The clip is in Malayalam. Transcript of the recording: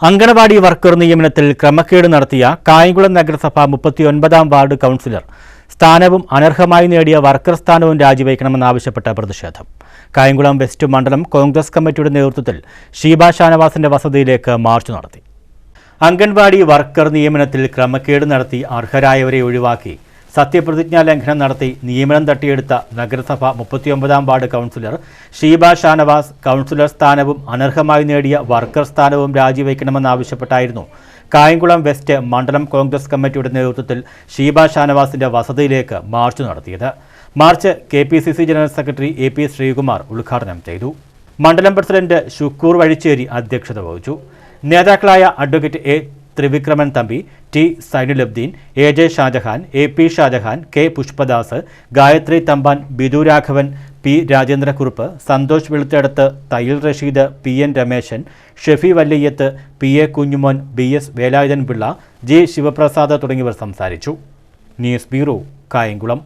അങ്കണവാടി വർക്കർ നിയമനത്തിൽ ക്രമക്കേട് നടത്തിയ കായംകുളം നഗരസഭ മുപ്പത്തിയൊൻപതാം വാർഡ് കൗൺസിലർ സ്ഥാനവും അനർഹമായി നേടിയ വർക്കർ സ്ഥാനവും രാജിവയ്ക്കണമെന്നാവശ്യപ്പെട്ട പ്രതിഷേധം. കായംകുളം വെസ്റ്റ് മണ്ഡലം കോൺഗ്രസ് കമ്മിറ്റിയുടെ നേതൃത്വത്തിൽ ഷീബ ഷാനവാസിന്റെ വസതിയിലേക്ക് മാർച്ച് നടത്തി. അംഗൻവാടി വർക്കർ നിയമനത്തിൽ ക്രമക്കേട് നടത്തി അർഹരായവരെ ഒഴിവാക്കി സത്യപ്രതിജ്ഞാ ലംഘനം നടത്തി നിയമനം തട്ടിയെടുത്ത നഗരസഭ മുപ്പത്തിയൊമ്പതാം ward councillor Sheeba Shanavas councillor സ്ഥാനവും അനർഹമായി നേടിയ വർക്കർ സ്ഥാനവും രാജിവെക്കണമെന്നാവശ്യപ്പെട്ടായിരുന്നു. കായംകുളം വെസ്റ്റ് മണ്ഡലം കോൺഗ്രസ് കമ്മിറ്റിയുടെ നേതൃത്വത്തിൽ ഷീബ ഷാനവാസിന്റെ വസതിയിലേക്ക് മാർച്ച് നടത്തിയത്. March K P C C general secretary A P Sreekumar ഉദ്ഘാടനം ചെയ്തു. മണ്ഡലം പ്രസിഡന്റ് ഷുക്കൂർ വഴിച്ചേരി അധ്യക്ഷത വഹിച്ചു. നേതാക്കളായ advocate A Thrivikraman Thampi T Sainulabdeen A J Shajahan A P Shajahan K Pushpadas Gayathri Thampan Bidu Raghavan P Rajendrakurup Santhosh Veluthadathu Thayyil Rasheed P N Remesan Shefi Valliyath P A Kunjumon B S Velayudhan Pillai J Sivaprasad തുടങ്ങിയവർ സംസാരിച്ചു. News bureau Kayamkulam.